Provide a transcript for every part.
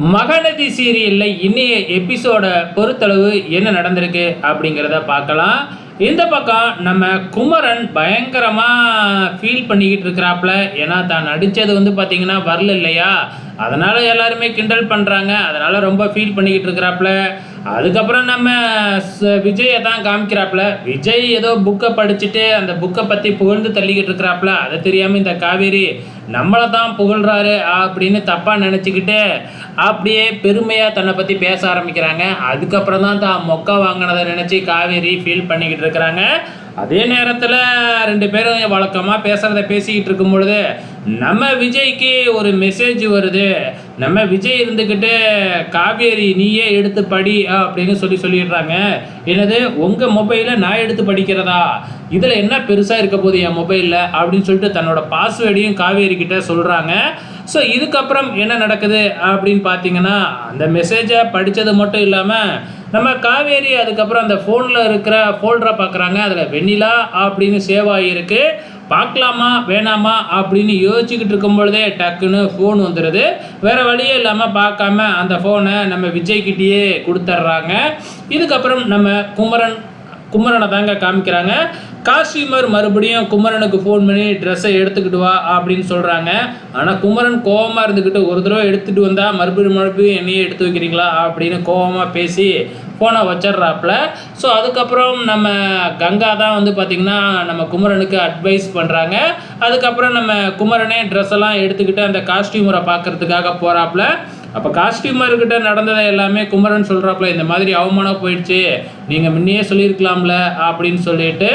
மகநதி சீரியலில் இன்னைய எபிசோட பொறுத்தளவு என்ன நடந்திருக்கு அப்படிங்கிறத பார்க்கலாம். இந்த பக்கம் நம்ம குமரன் பயங்கரமாக ஃபீல் பண்ணிக்கிட்டு இருக்கிறாப்புல. ஏன்னா தான் நடித்தது வந்து பார்த்திங்கன்னா வரல இல்லையா? அதனால் எல்லாருமே கிண்டல் பண்ணுறாங்க அதனால் ரொம்ப ஃபீல் பண்ணிக்கிட்டு இருக்கிறாப்புல. அதுக்கப்புறம் நம்ம ச- விஜயை தான் காமிக்கிறாப்புல. விஜய் ஏதோ புக்கை படிச்சுட்டு அந்த புக்கை பற்றி புகழ்ந்து தள்ளிக்கிட்டு இருக்கிறாப்புல. அதை தெரியாமல் இந்த காவேரி நம்மளை தான் புகழ்றாரு அப்படின்னு தப்பாக நினச்சிக்கிட்டு அப்படியே பெருமையாக தன்னை பற்றி பேச ஆரம்பிக்கிறாங்க. அதுக்கப்புறம் தான் தான் மொக்க வாங்கினதை நினச்சி காவேரி ஃபீல் பண்ணிக்கிட்டு இருக்கிறாங்க. அதே நேரத்தில் ரெண்டு பேரும் வழக்கமாக பேசுகிறத பேசிக்கிட்டு இருக்கும் பொழுது நம்ம விஜய்க்கு ஒரு மெசேஜ் வருது. நம்ம விஜய் இருந்துக்கிட்டு காவேரி நீயே எடுத்து படி அப்படின்னு சொல்லி சொல்லிடுறாங்க. என்னது உங்கள் மொபைலை நான் எடுத்து படிக்கிறதா? இதில் என்ன பெருசாக இருக்க போகுது என் மொபைலில் அப்படின்னு சொல்லிட்டு தன்னோட பாஸ்வேர்டையும் காவேரி கிட்ட சொல்கிறாங்க ஸோ இதுக்கப்புறம் என்ன நடக்குது அப்படின்னு பார்த்தீங்கன்னா அந்த மெசேஜை படித்தது மட்டும் இல்லாமல் நம்ம காவேரி அதுக்கப்புறம் அந்த ஃபோனில் இருக்கிற ஃபோல்டரை பார்க்குறாங்க அதில் வெண்ணிலா அப்படின்னு சேவ் ஆகியிருக்கு பார்க்கலாமா வேணாமா? அப்படின்னு யோசிச்சுக்கிட்டு இருக்கும் பொழுதே டக்குன்னு ஃபோன் வந்துடுது வேறு வழியே இல்லாமல் பார்க்காம அந்த ஃபோனை நம்ம விஜய்கிட்டேயே கொடுத்துட்றாங்க. இதுக்கப்புறம் நம்ம குமரன் குமரனை தாங்க காமிக்கிறாங்க. காசிமர் மறுபடியும் குமரனுக்கு ஃபோன் பண்ணி ட்ரெஸ்ஸை எடுத்துக்கிட்டு வா அப்படின்னு சொல்கிறாங்க ஆனால் குமரன் கோவமாக இருந்துக்கிட்டு ஒரு தடவை எடுத்துகிட்டு வந்தால் மறுபடியும் மறுபடியும் என்னையே எடுத்து வைக்கிறீங்களா? அப்படின்னு கோவமாக பேசி ஃபோனை வச்சிட்றாப்புல. ஸோ அதுக்கப்புறம் நம்ம கங்கா தான் வந்து பார்த்திங்கன்னா நம்ம குமரனுக்கு அட்வைஸ் பண்ணுறாங்க அதுக்கப்புறம் நம்ம குமரனே ட்ரெஸ் எல்லாம் எடுத்துக்கிட்டு அந்த காஸ்டியூமரை பார்க்கறதுக்காக போகிறாப்புல அப்போ காஸ்டியூமர்கிட்ட நடந்ததை எல்லாமே குமரன் சொல்கிறாப்புல இந்த மாதிரி அவமானம் போயிடுச்சு நீங்கள் முன்னையே சொல்லியிருக்கலாம்ல அப்படின்னு சொல்லிட்டு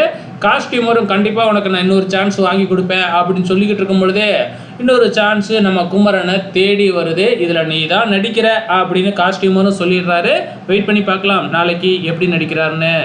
காஸ்டியூமரும் கண்டிப்பாக உனக்கு நான் இன்னொரு சான்ஸ் வாங்கி கொடுப்பேன் அப்படின்னு சொல்லிக்கிட்டு இருக்கும் பொழுதே இன்னொரு சான்ஸு நம்ம குமரனை தேடி வருது. இதில் நீ தான் நடிக்கிற அப்படின்னு காஸ்டியூமரும் சொல்லிடுறாரு. வெயிட் பண்ணி பார்க்கலாம் நாளைக்கு எப்படி நடிக்கிறாருன்னு.